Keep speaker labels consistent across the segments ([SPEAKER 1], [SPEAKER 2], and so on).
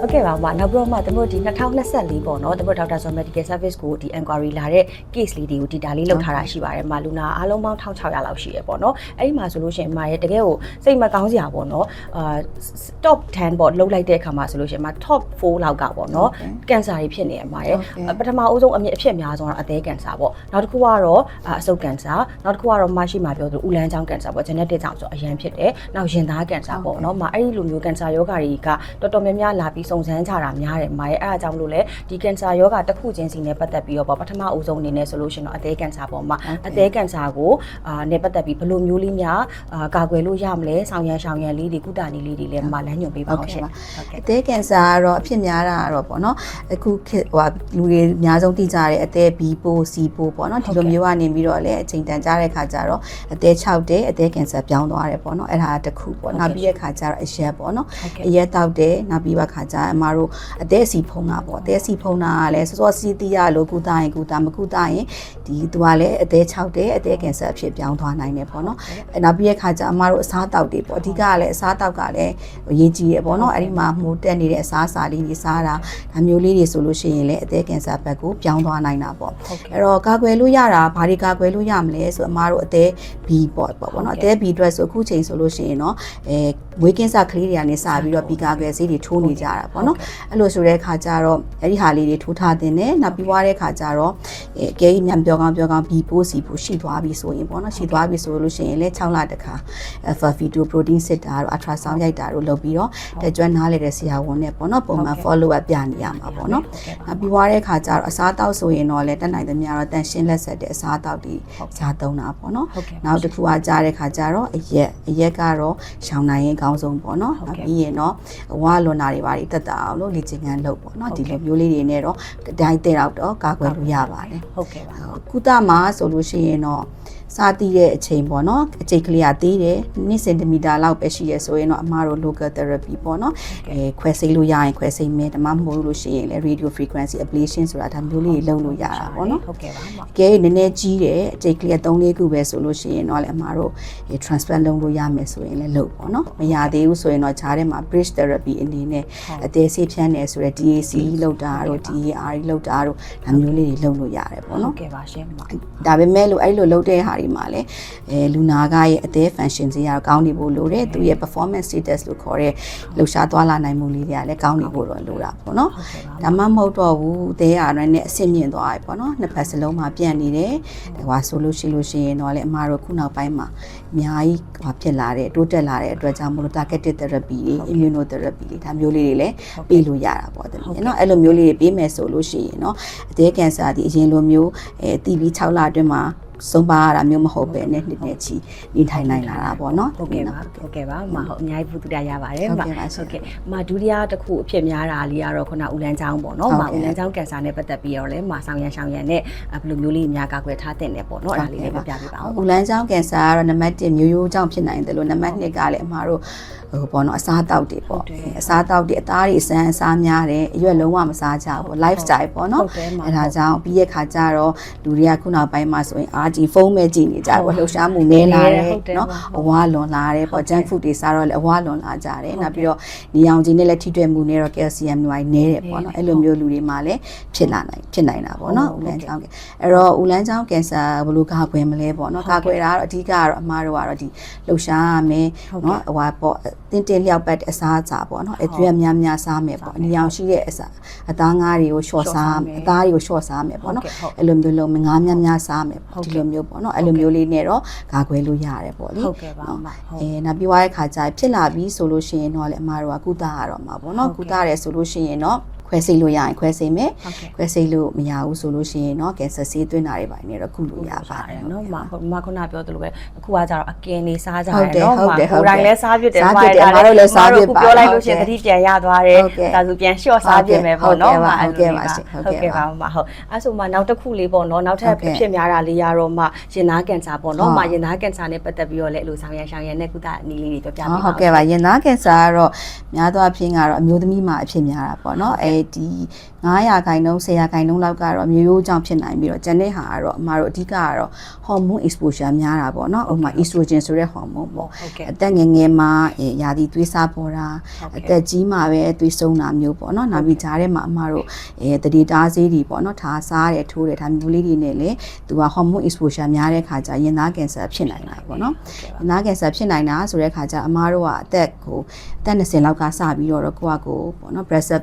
[SPEAKER 1] ဟုတ်ကဲ့ပါမနောက်ပြီးတော့မှတို့ဒီ2024ပေါ့နော်တို့ဒေါက်တာဆို medical service ကိုဒီ inquiry လာတဲ့ case လေးတွေကိုဒီဒါလေးလောက်ထားတာရှိပါတယ်မလူနာအားလုံးပေါင်း1600လောက်ရှိရပေါ့နော်အဲ့ဒီမှာဆိုလို့ရှိရင်မရဲ့တကယ်ကိုစိတ်မကောင်းစရာပေါ့နော်အာ top 10ပေါ့လှုပ်လိုက်တဲ့အခါမှာဆိုလို့ရှိရင်မ top 4လောက်ကပေါ့နော်ကင်ဆာတွေဖြစ်နေရမှာရဲ့ပထမအဦးဆုံးအမြင့်အဖြစ်အများဆုံးကတော့အသေးကင်ဆာပေါ့နောက်တစ်ခုကတော့အဆုပ်ကင်ဆာနောက်တစ်ခုကတော့မရှိမှပြောသူဥလန်းချောင်းကင်ဆာပေါ့ genetic ကြောင့်ဆိုအရန်ဖြစ်တယ်နောက်ရင်သားကင်ဆာပေါ့နော်မအဲ့ဒီလိုမျိုးကင်ဆာယောဂါတွေကတော်တော်များများလာပြီးစုံစမ်းကြတာများတယ်မရဲ့အဲ့ဒါကြောင့်မလို့လေဒီကင်ဆာယောဂါတစ်ခုချင်းစီနဲ့ပတ်သက်ပြီးတော့ပေါ့ပထမအဦးဆုံးအနေနဲ့ဆိုလို့ရှိရင်တော့အသေးကင်ဆာပေါ့မအသေးကင်ဆာကိုအာနဲ့ပတ်သက်ပြီးဘယ်လိုမျိုးလေးများအာကာကွယ်လို့ရမလဲဆောင်ရန်ရှောင်ရန်လေးတွေကုသနည်းလေးတွေလည်းမလမ်းညွှန်ပေးပါအောင်ရှင်ဟုတ်ကဲ့
[SPEAKER 2] အသေးကင်ဆာကတော့အဖြစ်များတာကတော့ပေါ့နော်အခုခေတ်ဟိုဟာလူတွေအများဆုံးသိကြတဲ့အသေး B ပိုး C ပိုးပေါ့နော်ဒီလိုမျိုးကနေပြီးတော့လည်းအချိန်တန်ကြတဲ့ခါကျတော့အသေး6တဲ့အသေးကင်ဆာပြောင်းသွားတယ်ပေါ့နော်အဲ့ဒါတစ်ခုပေါ့နောက်ပြီးတဲ့ခါကျတော့အရက်ပေါ့နော်
[SPEAKER 1] ဟုတ်ကဲ့
[SPEAKER 2] အရက်တောက်တယ်နောက်ပြီးတော့ခါကျအမတို့အသေးစီဖုံးတာပေါ့အသေးစီဖုံးတာကလည်းစောစောစီးတီးရလို့ကုသရင်ကုသမကုသရင်ဒီသူကလည်းအသေး6တဲ့အသေးကင်ဆာအဖြစ်ပြောင်းသွားနိုင်တယ်ပေါ့နော်အဲ့နောက်ပြီးတဲ့ခါကျအမတို့အစားတောက်တွေပေါ့အဓိကကလည်းအစားတောက်ကလည်းအရေးကြီးရပေါ့နော်အဲ့ဒီမှာမှုတက်နေတဲ့အစားအစာလေးတွေစားတာဒါမျိုးလေးတွေဆိုလို့ရှိရင်လည်းအသေးကင်ဆာဘက်ကိုပြောင်းသွားနိုင်တာပေါ့
[SPEAKER 1] ဟုတ်ကဲ့
[SPEAKER 2] အဲ့တော့ကာကွယ်လို့ရတာဘာတွေကာကွယ်လို့ရမလဲဆိုအမားတို့အသေး B ပေါ့ပေါ့ပေါ့နော်အသေး B အတွက်ဆိုအခုချိန်ဆိုလို့ရှိရင်တော့အဲ မွေးကင်းစကလေးတွေကနေစပြီးတော့ B ကာကွယ်ဆေးတွေထိုးနေကြတာပေါ့နော်အဲ့လိုဆိုတဲ့ခါကျတော့အဲ့ဒီဟာလေးတွေထိုးထားတင်တယ်နောက်ပြီးွားတဲ့ခါကျတော့အဲအကဲကြီးမြန်ပြောကောင်းပြောကောင်း B ပိုး C ပိုးရှိသွားပြီဆိုရင်ပေါ့နော်ရှိသွားပြီဆိုလို့ရှိရင်လည်း6လတခါ alpha fetal protein စစ်တာတို့ ultrasound ရိုက်တာတို့လုပ်ပြီးတော့တက်ကြွနားလေတဲ့ဆရာဝန်နဲ့ပေါ့နော်ပုံမှန် follow up ပြနေရမှာပေါ့နော်နောက်ပြီးွားတဲ့ခါကျတော့အစားတောက်ဆိုရင်တော့လည်းတက်နိုင်သမျှတော့တန်ရှင်းလက်ဆက်တဲ့အစားတောက်တွေစားသုံးတာပေါ့နော်
[SPEAKER 1] ဟုတ်ကဲ့
[SPEAKER 2] နောက်တစ်ခုကကြားတဲ့ခါကျတော့အရက်အရက်ကတော့ရှောင်းနိုင်ရင်အကောင်းဆုံးပေါ့နော်
[SPEAKER 1] ဟုတ်
[SPEAKER 2] နောက်
[SPEAKER 1] ကဲ့
[SPEAKER 2] ပြီးရင်တော့ဝါလွန်တာတွေပါတက်တာအောင်လို့လေ့ကျင့်ခန်းလုပ်ပေါ့နော်
[SPEAKER 1] ဟုတ်
[SPEAKER 2] ဒီ
[SPEAKER 1] ကဲ့
[SPEAKER 2] လိုမျိုးလေးတွေနဲ့တော့ဒိုင်းတဲ့တော့တော့ကာကွယ်လို့ရပါတယ်
[SPEAKER 1] ဟုတ်ကဲ့ပါ
[SPEAKER 2] ကုသမှာဆိုလို့ရှိရင်တော့ စားတည်တဲ့အချိန်ပေါ့နော်အချိန်ကလေးကသေးတယ်2စင်တီမီတာလောက်ပဲရှိရဆိုရင်တော့အမားတို့ local therapy ပေါ့နော်အဲခွဲစိတ်လို့ရရင်ခွဲစိတ်မယ်ဓမ္မမဟုတ်လို့ရှိရင်လည်း radio frequency ablation ဆိုတာဒါမျိုးလေးတွေလုပ်လို့ရတာပေါ့နော်
[SPEAKER 1] ဟုတ်ကဲ့ပါမ
[SPEAKER 2] ကဲနည်းနည်းကြီးတယ်အချိန်ကလေး3လေးခုပဲဆိုလို့ရှိရင်တော့လည်းအမားတို့ transplant လုပ်လို့ရမယ်ဆိုရင်လည်းလုပ်ပေါ့နော်မရသေးဘူးဆိုရင်တော့ဈားထဲမှာ bridge therapy အနေနဲ့အသေးဆေးဖြန်းတယ်ဆိုရယ် DAC လောက်တာတို့ DAR လောက်တာတို့ဒါမျိုးလေးတွေလုပ်လို့ရတယ်ပေါ့
[SPEAKER 1] ဟု
[SPEAKER 2] နော်
[SPEAKER 1] တ်ကဲ့ပါရှင်မ
[SPEAKER 2] ဒါပေမဲ့လို့အဲ့လိုလုပ်တဲ့ဟာတွေမှာလည်းအဲလူနာကရဲ့အသေး function တွေကတော့ကောင်းနေဖို့လိုတယ်သူရဲ့ performance status လို့ခေါ်တဲ့လှူရှားသွားလာနိုင်မှုလေးတွေကလည်းကောင်းနေဖို့တော့လိုတာပေါ့နော်
[SPEAKER 1] ဟုတ်ကဲ့ပါ
[SPEAKER 2] ဒါမှမဟုတ်တော့ဘူးအသေးအားနဲ့အဆင့်မြင့်သွားပြီပေါ့နော်နှစ်ဖက်စလုံးမှာပြန့်နေတယ်ဟိုဆိုလို့ရှိလို့ရှိရင်တော့လေအမားတို့ခုနောက်ပိုင်းမှာအများကြီးဟိုဖြစ်လာတဲ့တိုးတက်လာတဲ့အတွက်ကြောင့်မလို့ targeted therapy တွေ immunotherapy တွေဒါမျိုးလေးတွေလည်းပေးလို့ရတာပေါ့တမီးနော်အဲ့လိုမျိုးလေးတွေပေးမယ်ဆိုလို့ရှိရင်နော်အသေးကင်ဆာဒီအရင်လိုမျိုးအဲတီဗီ6လအတွင်းမှာ ဆုံးပါရတာမျိုးမဟုတ်ပဲနဲ့နှစ်နဲ့ချီနေထိုင်နိုင်လာတာပေါ့နော်
[SPEAKER 1] ဟုတ်ကဲ့ပါဟုတ်ကဲ့ပါမဟုတ်အများကြီးပုဒ္ဒရရပါတယ်
[SPEAKER 2] ဟုတ်
[SPEAKER 1] မ
[SPEAKER 2] ကဲ့ပါရှင်
[SPEAKER 1] ဟုတ်ကဲ့မဒုတိယတစ်ခုအဖြစ်များတာလေးကတော့ခုနဦးလန်းချောင်းပေါ့နော်
[SPEAKER 2] ဟုတ်
[SPEAKER 1] မ
[SPEAKER 2] ကဲ့
[SPEAKER 1] ဦးလန်းချောင်းကင်ဆာနဲ့ပတ်သက်ပြီးတော့လည်းမဆောင်ရန်ရှောင်ရန်နဲ့အဲ့ဘယ်လိုမျိုးလေးအများကာကွယ်ထားတဲ့တယ်ပေါ့နော်အဲ့ဒါလေးလည်းပြပြပေးပါဦး
[SPEAKER 2] ဦးလန်းချောင်းကင်ဆာကတော့နံပါတ်1မျိုးရိုးကြောင့်ဖြစ်နိုင်တယ်လို့နံပါတ်2ကလည်းအမှားတို့ဟိုပေါ့နော်အစားတောက်တွေပေါ့
[SPEAKER 1] ဟုတ်တယ်
[SPEAKER 2] အစားတောက်တွေအသားတွေအစမ်းအစားများတယ်အရွက်လုံးဝမစားကြဘူး lifestyle ပေါ့နော်
[SPEAKER 1] ဟုတ်တယ်မ
[SPEAKER 2] အဲဒါကြောင့်ပြီးရခါကျတော့လူတွေကခုနောက်ပိုင်းမှာဆိုရင်အာဂျီဖုန်းပဲကြည့်နေကြတယ်ပေါ့လှူရှားမှုနည်းလာတယ်
[SPEAKER 1] ဟုတ်တယ်
[SPEAKER 2] နော်
[SPEAKER 1] ဟုတ်
[SPEAKER 2] အဝါလွန်လာတယ်ပေါ့ junk food တွေစားတော့လည်းအဝါလွန်လာကြတယ်နောက်ပြီးတော့နေအောင်ကြီးနဲ့လည်းထိတွေ့မှုနဲ့တော့ calcium တွေနည်းတယ်ပေါ့နော်အဲ့လိုမျိုးလူတွေမှာလည်းဖြစ်လာနိုင်ဖြစ်နိုင်တာပေါ့နော်ဦးလန်းချောင်းကအဲ့တော့ဦးလန်းချောင်းကင်ဆာဘယ်လိုကာကွယ်မလဲပေါ့နော်ကာကွယ်တာကတော့အဓိကကတော့အမားတို့ကတော့ဒီလှူရှားရမယ်နော်ဟိုဟာပေါ့တင်းတင်းလျောက်ပတ်တဲ့အစားအစာပေါ့နော်အကျွေးများများစားမယ်ပေါ့နေအောင်ရှိတဲ့အစာအသားငါးတွေကိုလျှော့စားအသားတွေကိုလျှော့စားမယ်ပေါ့နော်
[SPEAKER 1] ဟုတ်
[SPEAKER 2] အဲ့လိုမျိုးလုံးငါးများများစားမယ်
[SPEAKER 1] ဟုတ်
[SPEAKER 2] ဒီ
[SPEAKER 1] ကဲ့
[SPEAKER 2] လိုမျိုးပေါ့နော်အဲ့လိုမျိုးလေးနဲ့တော့ကာကွယ်လို့ရတယ်ပေါ့လေ
[SPEAKER 1] ဟုတ်ကဲ့ပါမဟုတ်
[SPEAKER 2] အဲနောက်ပြီးွားတဲ့ခါကျရင်ဖြစ်လာပြီဆိုလို့ရှိရင်တော့လေအမားတို့ကကုသရတော့မှာပေါ့နော်
[SPEAKER 1] ဟုတ်
[SPEAKER 2] ကု
[SPEAKER 1] ကဲ့
[SPEAKER 2] သရဲဆိုလို့ရှိရင်တော့ ခွဲစိတ်လို့ရရင်ခွဲစိတ်မယ်
[SPEAKER 1] ဟုတ်ကဲ့
[SPEAKER 2] ခွဲစိတ်လို့မရဘူးဆိုလို့ရှိရင်တော့ကင်ဆာဆေးသွင်းတာတွေပိုင်းနဲ့တော့ကုလို့ရပါတယ်
[SPEAKER 1] နော်မဟုတ်မခုနပြောသလိုပဲအခုကကြတော့အကင်လေးစားကြရ
[SPEAKER 2] ဟုတ်တယ်
[SPEAKER 1] နော်
[SPEAKER 2] ဟုတ်တယ်ဟုတ်တယ်
[SPEAKER 1] ကိုယ်တိုင်လည်းစားပြစ်တယ်
[SPEAKER 2] စားပြစ်တယ်မတို့လည်းစားပြစ်ပါ
[SPEAKER 1] ပြောလိုက်လို့ရှိရင်
[SPEAKER 2] ဟု
[SPEAKER 1] သ
[SPEAKER 2] တ်ကဲ့
[SPEAKER 1] တိပြန်ရသွားတယ်
[SPEAKER 2] ဟုတ်ကဲ့
[SPEAKER 1] ဒါဆိုပြန်လျှော့စားပြစ်မယ်ပေါ့နော်
[SPEAKER 2] ဟုတ်ကဲ့ပါ
[SPEAKER 1] မ
[SPEAKER 2] ဟုတ်ကဲ့ပါရှင်ဟုတ်
[SPEAKER 1] ဟုတ်
[SPEAKER 2] ကဲ့
[SPEAKER 1] ကဲ့
[SPEAKER 2] ပါ
[SPEAKER 1] ပါမဟုတ်အဲ့ဆိုမှနောက်တစ်ခုလေးပေါ့နော်နောက်ထပ်
[SPEAKER 2] ဟုတ်ကဲ့
[SPEAKER 1] ဖြစ်များတာလေးရတော့မှရင်သားကင်ဆာပေါ့နော်
[SPEAKER 2] ဟုတ်
[SPEAKER 1] မရင်သားကင်ဆာနဲ့ပတ်သက်ပြီးတော့လည်းအဲ့လိုဆောင်ရန်ရှောင်ရန်နဲ့ကုသအနည်းလေးတွေပြောပြပေးပါ
[SPEAKER 2] ဟုတ်ကဲ့ပါရင်သားကင်ဆာကတော့များသောအားဖြင့်ကတော့အမျိုးသမီးမှာအဖြစ်များတာပေါ့နော်အဲလည်းဒီ900ခိုင်နှုန်း1000ခိုင်နှုန်းလောက်ကတော့မျိုးရိုးကြောင့်ဖြစ်နိုင်ပြီးတော့ကျန်တဲ့ဟာကတော့အမတို့အဓိကကတော့ hormone exposure များတာပေါ့နော်ဥပမာ estrogen ဆိုတဲ့ hormone ပေါ့
[SPEAKER 1] ဟုတ်ကဲ့
[SPEAKER 2] အသက်ငယ်ငယ်မှာအဲယာဒီသွေးစားပေါ်တာ
[SPEAKER 1] ဟုတ်ကဲ့
[SPEAKER 2] အသက်ကြီးမှာပဲသွေးဆုံးတာမျိုးပေါ့နော်နောက်ပြီးဂျားထဲမှာအမတို့အဲတတိတားဆေးတွေပေါ့နော်ထားစားတယ်ထိုးတယ်ဒါမျိုးလေးတွေနဲ့လေသူက hormone exposure များတဲ့ခါကျရင်သားကင်ဆာဖြစ်နိုင်တာပေါ့နော်ရင်သားကင်ဆာဖြစ်နိုင်တာဆိုတဲ့ခါကျအမတို့ကအသက်ကိုအသက်20လောက်ကစပြီးတော့ကိုယ့်အကိုပေါ့နော် breast self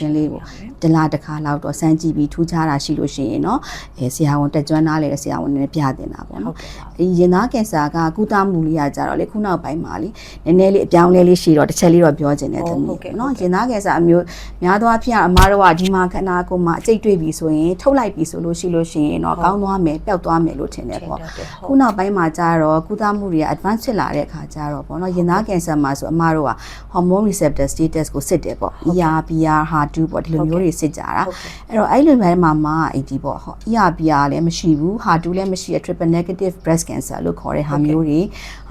[SPEAKER 2] examination လေးကိုတလားတစ်ခါလောက်တော့စမ်းကြည့်ပြီးထူးခြားတာရှိလို့ရှိရင်เนาะအဲဆရာဝန်တက်ကျွမ်းသားလေဆရာဝန်နဲ့ပြတင်တာပေါ့
[SPEAKER 1] ဟုတ်
[SPEAKER 2] နော်
[SPEAKER 1] ကဲ့ပါ
[SPEAKER 2] ဒီရင်သားကင်ဆာကကုသမှုလေးရကြတော့လေခုနောက်ပိုင်းမှာလေနည်းနည်းလေးအပြောင်းအလဲလေးရှိတော့တစ်ချက်လေးတော့ပြောချင်တယ်သမီး
[SPEAKER 1] ဟုတ်ကဲ့
[SPEAKER 2] နော်
[SPEAKER 1] ဟုတ်ကဲ့
[SPEAKER 2] ရင်သားကင်ဆာအမျိုးများသောအားဖြင့်အမားတို့ကဒီမှာခန္ဓာကိုယ်မှာအကျိတ်တွေ့ပြီဆိုရင်ထုတ်လိုက်ပြီဆိုလို့ရှိလို့ရှိရင်တော့ကောင်းသွားမယ်ပျောက်သွားမယ်လို့ထင်တယ်ပေါ့
[SPEAKER 1] ဟုတ်
[SPEAKER 2] ခုနောက်ပိုင်းမှာကျတော့ကုသမှုတွေက advance ဖြစ်လာတဲ့အခါကျတော့ပေါ့နော်ရင်သားကင်ဆာမှာဆိုအမားတို့က hormone receptor status ကိုစစ်တယ်ပေါ့ ER PR HER2 ပေါ့ဒီလိုမျိုးတွေစစ်ကြတာ
[SPEAKER 1] ဟုတ်ကဲ့
[SPEAKER 2] အဲ့တော့အဲ့လိုဘဲမှာမှာအဲ့ဒီပေါ့ဟော ERPR လည်းမရှိဘူး HER2 လည်းမရှိရ triple negative breast cancer လို့ခေါ်တဲ့ဟာမျိုးတွေ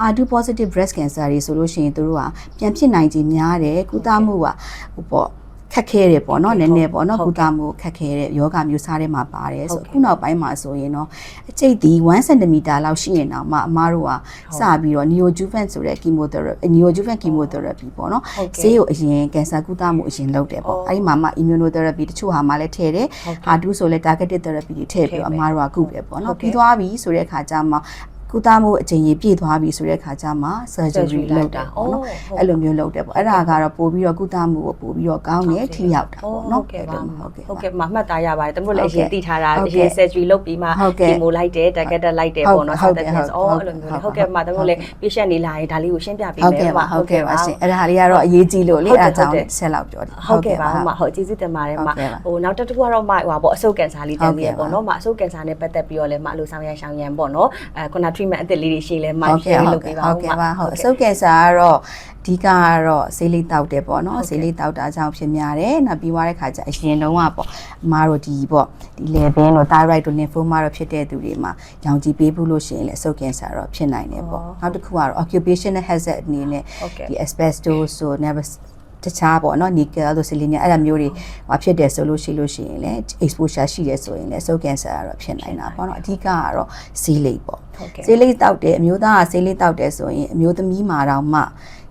[SPEAKER 2] HER2 positive breast cancer တွေဆိုလို့ရှိရင်တို့ကပြန်ဖြစ်နိုင်ခြင်းများတယ်ကုသမှုကဟိုပေါ့ ခက်ခဲတယ်ပေါ့နော်နည်းနည်းပေါ့နော်
[SPEAKER 1] ဟုတ်
[SPEAKER 2] ကု
[SPEAKER 1] ကဲ့
[SPEAKER 2] သမှုခက်ခဲတဲ့ယောဂမျိုးစားထဲမှာပါတယ်
[SPEAKER 1] ဟုတ်
[SPEAKER 2] ဆို
[SPEAKER 1] ကဲ့
[SPEAKER 2] ခုနောက်ပိုင်းမှာဆိုရင်တော့အကျိတ်ဒီ1 cm လောက်ရှိရင်တော့မှအမားတို့ကစပြီးတော့ neoadjuvant ဆိုတဲ့ chemotherapy neoadjuvant chemotherapy ပေါ့နော်
[SPEAKER 1] ဟုတ်ကဲ့
[SPEAKER 2] ဆေးကိုအရင်ကင်ဆာကုသမှုအရင်လုပ်တယ်ပေါ့
[SPEAKER 1] အော်
[SPEAKER 2] အဲ့ဒီမှာမှ immunotherapy တချို့ဟာမှလည်းထည့်တယ်
[SPEAKER 1] ဟုတ်ကဲ့
[SPEAKER 2] ဟာတူဆိုလဲ targeted therapy တွေထည့်ပြီး
[SPEAKER 1] ထည့်
[SPEAKER 2] တော့
[SPEAKER 1] မယ်
[SPEAKER 2] အမားတို့ကကုတယ်ပေါ့
[SPEAKER 1] ဟုတ်
[SPEAKER 2] နော်
[SPEAKER 1] ကဲ့
[SPEAKER 2] ပြီးသွားပြီဆိုတဲ့ခါကျမှ ကုသမှုအချိန်ကြီးပြည့်သွားပြီဆိုတဲ့ခါကျမှ surgery
[SPEAKER 1] surgery
[SPEAKER 2] လုပ်တာပေါ့နော်
[SPEAKER 1] ဟုတ်
[SPEAKER 2] အဲ့လိုမျိုးလုပ်တယ်ပေါ့အဲ့ဒါကတော့ပို့ပြီးတော့ကုသမှုကိုပို့ပြီးတော့ကောင်းတယ်ထိရောက်တာ
[SPEAKER 1] ဟုတ်
[SPEAKER 2] ပေါ့နော်
[SPEAKER 1] ကဲ့ပါ
[SPEAKER 2] ဟုတ်ကဲ့
[SPEAKER 1] ဟုတ်ကဲ့မမှတ်သားရပါတယ်တမို့လည်း
[SPEAKER 2] ဟုတ်
[SPEAKER 1] အ
[SPEAKER 2] ကဲ့
[SPEAKER 1] ရင်သိထားတာ
[SPEAKER 2] ဟုတ်
[SPEAKER 1] အ
[SPEAKER 2] ကဲ့
[SPEAKER 1] ရင် surgery လုပ်ပြီးမှ
[SPEAKER 2] ဟုတ်ကဲ့
[SPEAKER 1] chemo လိုက်တယ် targeted လိုက်တယ်
[SPEAKER 2] ဟုတ်
[SPEAKER 1] ပေါ့နော်
[SPEAKER 2] ဟုတ်
[SPEAKER 1] စသဖြင့်
[SPEAKER 2] ဟုတ်
[SPEAKER 1] အော်
[SPEAKER 2] ဟုတ်
[SPEAKER 1] အဲ့လိုမျိုး
[SPEAKER 2] ဟုတ်
[SPEAKER 1] ဟုတ်ကဲ့ပါတမို့လည်း patient နေလာရင်ဒါလေးကိုရှင်းပြပေး
[SPEAKER 2] ဟုတ်
[SPEAKER 1] မယ်
[SPEAKER 2] ကဲ့ပါ
[SPEAKER 1] ပါ
[SPEAKER 2] ဟုတ်ကဲ့ပါရှင်အဲ့ဒါလေးကတော့အရေးကြီးလို့လေ
[SPEAKER 1] ဟုတ်ကဲ့
[SPEAKER 2] အဲ့ဒါကြောင့်
[SPEAKER 1] ဟုတ်ကဲ့
[SPEAKER 2] ဆက်လောက်ပြောတယ်
[SPEAKER 1] ဟုတ်ကဲ့ပါဟုတ်ပါဟုတ်ကျေးဇူးတင်ပါတယ်
[SPEAKER 2] ဟုတ်
[SPEAKER 1] မ
[SPEAKER 2] ကဲ့ပါ
[SPEAKER 1] ဟိုနောက်တစ်ခုကတော့မဟိုပါပေါ့အဆုတ်ကင်ဆာလေးတန်းပြီးရ
[SPEAKER 2] ဟုတ်ကဲ့ပါ
[SPEAKER 1] ပေါ့နော်မအဆုတ်ကင်ဆာနဲ့ပတ်သက်ပြီးတော့လည်းမအလိုဆောင်ရန်ရှောင်ရန်ပေါ့နော်အဲခုန treatment အသစ်လေးတွေရှိလဲမ
[SPEAKER 2] ဟုတ်
[SPEAKER 1] share
[SPEAKER 2] ကဲ့ဟုတ်
[SPEAKER 1] လုပ်
[SPEAKER 2] ကဲ့
[SPEAKER 1] ပေးပါ
[SPEAKER 2] ဟုတ်
[SPEAKER 1] ဦး
[SPEAKER 2] ကဲ့
[SPEAKER 1] မ
[SPEAKER 2] ပါဟုတ်အဆုတ်ကင်ဆာကတော့အဓိကကတော့ဆေးလိပ်တောက်တယ်ပေါ့
[SPEAKER 1] ဟုတ်
[SPEAKER 2] နော်
[SPEAKER 1] ကဲ့
[SPEAKER 2] ဆေးလိပ်တောက်တာကြောင့်ဖြစ်များတယ်နောက်ပြီးွားတဲ့ခါကျအရင်တုန်းကပေါ့အမားတို့ဒီပေါ့ဒီ level တို့ thyroid တို့ lymphoma တို့ဖြစ်တဲ့သူတွေမှာရောင်ကြည်ပေးဖို့လို့ရှိရင်လည်းအဆုတ်ကင်ဆာတော့ဖြစ်နိုင်တယ်ပေါ့
[SPEAKER 1] အော်
[SPEAKER 2] နောက်တစ်ခုကတော့ occupational hazard အနေနဲ့
[SPEAKER 1] ဟုတ်ကဲ့
[SPEAKER 2] ဒီ asbestos ဆို nervous တခြားပေါ့နော် nickel တို့ selenium အဲ့ဒါမျိုးတွေဟောဖြစ်တယ်ဆိုလို့ရှိလို့ရှိရင်လည်း exposure ရှိတယ်ဆိုရင်လည်း throat cancer ကတော့ဖြစ်နိုင်တာပေါ့နော်အဓိကကတော့ဆေးလိပ်ပေါ့
[SPEAKER 1] ဟုတ်ကဲ့
[SPEAKER 2] ဆေးလိပ်တောက်တယ်အမျိုးသားကဆေးလိပ်တောက်တယ်ဆိုရင်အမျိုးသမီးမှာတော့မှ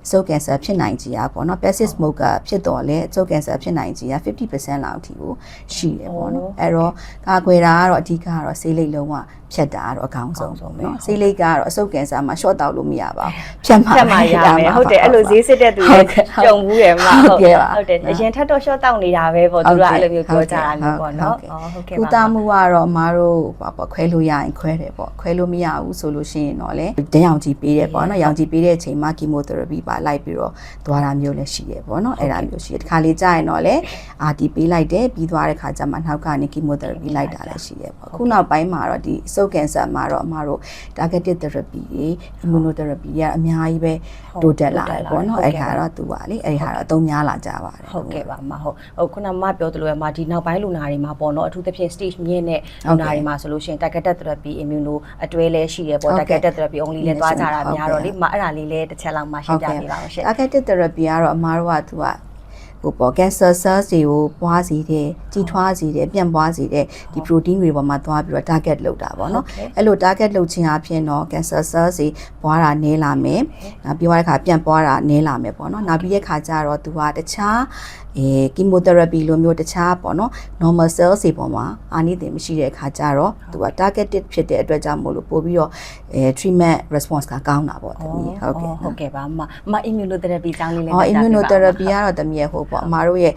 [SPEAKER 2] throat cancer ဖြစ်နိုင်ကြရပေါ့နော် passive smoker ဖြစ်တော့လေ throat cancer ဖြစ်နိုင်ကြရ50%လောက်အထိကိုရှိတယ်ပေါ့နော်အဲ့တော့ကာကွယ်တာကတော့အဓိကကတော့ဆေးလိပ်လုံးဝဖြတ်တာကတော့အကောင်းဆုံးပေါ့နော်ဆေးလိပ်ကတော့အဆုတ်ကင်ဆာမှာ short တောက်လို့မရပါဘူးဖြတ်မှ
[SPEAKER 1] ဖြတ်မှာရမယ်ဟုတ်တယ်အဲ့လိုဈေးစစ်တဲ့သူ
[SPEAKER 2] ဟု
[SPEAKER 1] တွေ
[SPEAKER 2] တ်ကဲ့
[SPEAKER 1] ကြုံဘူးတယ်မ
[SPEAKER 2] ဟုတ်ကဲ့ပါ
[SPEAKER 1] ဟုတ်တယ်အရင်ထပ်တော့ short တောက်နေတာပဲပေါ့သူကအဲ့လိုမျိုးပြောကြတာမျိုးပေါ့နော်အော်ဟုတ်ကဲ့
[SPEAKER 2] ကု
[SPEAKER 1] ပါ
[SPEAKER 2] သမှုကတော့အမားတို့ဘာပေါ့ခွဲလို့ရရင်ခွဲတယ်ပေါ့ခွဲလို့မရဘူးဆိုလို့ရှိရင်တော့လေတန်းရောင်ကြီးပေးတယ်ပေါ့နော်ရောင်ကြီးပေးတဲ့အချိန်မှာ chemotherapy ပါလိုက်ပြီးတော့သွားတာမျိုးလည်းရှိတယ်ပေါ့နော်အဲ့ဒါမျိုးရှိတယ်ဒီခါလေးကြာရင်တော့လေအာတီပေးလိုက်တယ်ပြီးသွားတဲ့ခါကျမှနောက်ကနေ chemotherapy လိုက်တာလည်းရှိတယ်ပေါ့ခုနောက်ပိုင်းမှာတော့ဒီ throat cancer မှာတော့အမားတို့ targeted therapy တွေ immunotherapy တွေကအများကြီးပဲတိုးတက်လာတယ်ပေါ့နော်အဲ့ခါတော့သူပါလေအဲ့ခါတော့အသုံးများလာကြပါတယ်
[SPEAKER 1] ဟုတ်ကဲ့ပါမဟုတ်ဟိုခုနမပြောသလိုပဲမဒီနောက်ပိုင်းလူနာတွေမှာပေါ့နော်အထူးသဖြင့် stage မြင့်တဲ့လူနာတွေမှာဆိုလို့ရှိရင် targeted therapy immuno အတွဲလဲရှိတယ်ပေါ့
[SPEAKER 2] ဟုတ်ကဲ့
[SPEAKER 1] targeted therapy only လဲသွားကြတာ
[SPEAKER 2] ဟုတ်ကဲ့
[SPEAKER 1] များတော့လေမအဲ့ဒါလေးလဲတစ်ချက်လောက်မှရှင်းပြပေးပါဦးရှင်
[SPEAKER 2] targeted therapy ကတော့အမားတို့ကသူက ဟိုပေါ့ cancer cells တွေကိုပွားစီတယ်ကြီးထွားစီတယ်ပြန့်ပွားစီတယ်ဒီ protein တွေပေါ်မှာသွားပြီးတော့ target လုပ်တာပေါ့နော်
[SPEAKER 1] Okay.
[SPEAKER 2] အဲ့လို target လုပ်ခြင်းအပြင်တော့ cancer cells တွေပွားတာနည်းလာမယ်နောက်ပြီးတော့ခါပြန့်ပွားတာနည်းလာမယ်ပေါ့နော်နောက်ပြီးတဲ့ခါကျတော့သူကတခြားအဲ chemotherapy လိုမျိုးတခြားပေါ့နော် normal cells တွေပေါ်မှာအာနိသင်မရှိတဲ့ခါကျတော့သူက targeted ဖြစ်တဲ့အတွက်ကြောင့်မို့လို့ပို့ပြီးတော့အဲ treatment response ကကောင်းတာပေါ့တမီးဟုတ်ကဲ့
[SPEAKER 1] ဟုတ်ကဲ့ပါမမ immunotherapy ကြောင်းလေးလဲ
[SPEAKER 2] အော် immunotherapy ကတော့တမီးရဲ့ဟိုပေါ့အမားတို့ရဲ့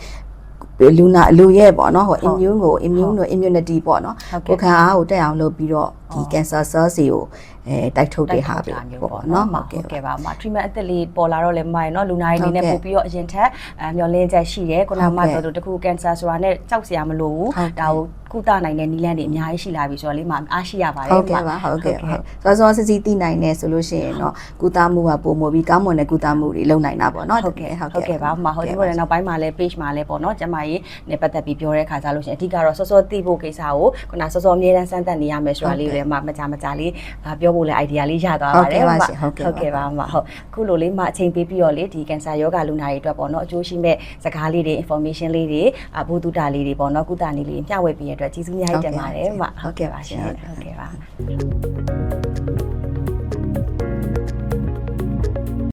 [SPEAKER 2] လူနာလူရဲ့ပေါ့နော်ဟို immune ကို immune ကို immunity ပေါ့နော်
[SPEAKER 1] ဟုတ်ကဲ့
[SPEAKER 2] ကိုယ်ခံအားကိုတက်အောင်လုပ်ပြီးတော့ ဒီ cancer cells တွေကိုအဲတိုက်ထုတ်တဲ့ဟာပဲ
[SPEAKER 1] မျိုး
[SPEAKER 2] ပေါ့
[SPEAKER 1] ပေါ့
[SPEAKER 2] နော်
[SPEAKER 1] နော်
[SPEAKER 2] ဟုတ်
[SPEAKER 1] ဟုတ်
[SPEAKER 2] ကဲ့
[SPEAKER 1] ကဲ့ပါမ treatment အသက်လေးပေါ်လာတော့လဲမရနော်လူနာတွေအနေနဲ့
[SPEAKER 2] ဟုတ်ကဲ့
[SPEAKER 1] ပို့ပြီးတော့အရင်ထက်အမျောလင်းချက်ရှိတယ်ခုနကမှ
[SPEAKER 2] ဟုတ်ကဲ့
[SPEAKER 1] ပြောလို့တခု cancer ဆိုတာနဲ့ကြောက်စရာမလိုဘူး
[SPEAKER 2] ဟုတ်ကဲ့
[SPEAKER 1] ဒါကိုကုသနိုင်တဲ့နည်းလမ်းတွေအများကြီးရှိလာပြီဆိုတော့လေးမအားရှိရပါတယ်
[SPEAKER 2] ဟုတ်ကဲ့ပါဟုတ်ကဲ့ဟုတ်စောစောစစ်စစ်သိနိုင်နေဆိုလို့ရှိရင်တော့ကုသမှုကပုံမပြီးကောင်းမွန်တဲ့ကုသမှုတွေလုပ်နိုင်တာပေါ့နော်
[SPEAKER 1] ဟုတ်ကဲ့ဟုတ်ကဲ့ပါမဟုတ်ဒီလိုလည်းနောက်ပိုင်းမှာလည်း page မှာလည်းပေါ့နော်ကျမကြီးနဲ့ပတ်သက်ပြီးပြောတဲ့ခါကြလို့ရှိရင်အဓိကတော့စောစောသိဖို့ကိစ္စကိုခုနစောစောအမြဲတမ်းစမ်းသပ်နေရမယ်ဆိုတာလေးတွေလည်းမမကြမကြလေးအာပြောဖို့လည်း idea လေးရသွားပါတယ်
[SPEAKER 2] ဟုတ်ကဲ့ပါရှင်ဟုတ်ကဲ့ပါ
[SPEAKER 1] ဟုတ်ကဲ့ပါမဟုတ်အခုလိုလေးမအချိန်ပေးပြီးတော့လေဒီကင်ဆာယောဂလူနာတွေအတွက်ပေါ့နော်အကျိုးရှိမဲ့စကားလေးတွေ information လေးတွေအဘုဒ္ဓတာလေးတွေပေါ့နော်ကုသနည်းလေးမျှဝေပေးရတဲ့အတွက်ကျေးဇူးများကြီးတင်ပါတယ်မဟုတ်ကဲ့ပါရှင်ဟုတ်ကဲ့ပါ